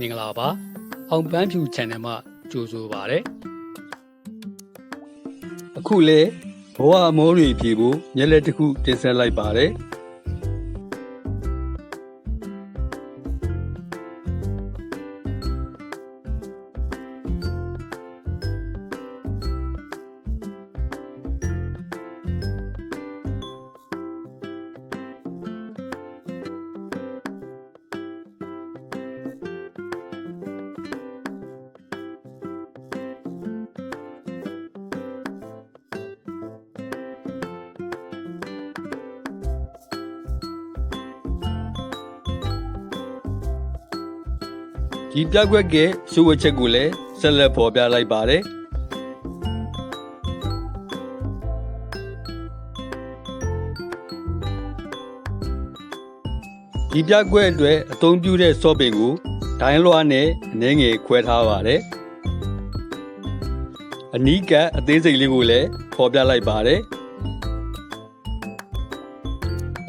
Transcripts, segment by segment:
မင်္ဂလာပါအောင်ပန်းဖြူ channel မှာကြိုဆိုပါရစေအခုလေဘဝအမောတွေဖြေဖို့မျက်လက်တစ်ခုတင်ဆက်လိုက်ပါတယ် ဒီပြက်ကွက်ကရှိုးဝက်ချက်ကိုလည်းဆက်လက်ပေါ်ပြလိုက်ပါတယ်ဒီပြက်ကွက်အတွက်အသုံးပြုတဲ့ဆော့ပင်ကိုဒိုင်းလွှားနဲ့အနှဲငယ်ခွဲထားပါတယ်အနီးကအသေးစိတ်လေးကိုလည်းဖော်ပြလိုက်ပါတယ်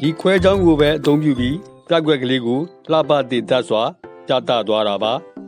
ဒီခွဲချောင်းကိုပဲအသုံးပြုပြီးပြက်ကွက်ကလေးကိုလှပတည်တတ်စွာ ပြသသွား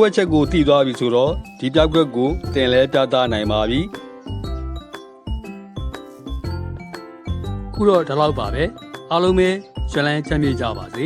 ဝက်ချက်ကိုတည်သွားပြီဆိုတော့ဒီပြောက်ကွက်ကိုတင်လဲပြသနိုင်ပါပြီခုတော့ဒီလောက်ပါပဲအားလုံးပဲရှင်လန်းချမ်းမြေ့ကြပါစေ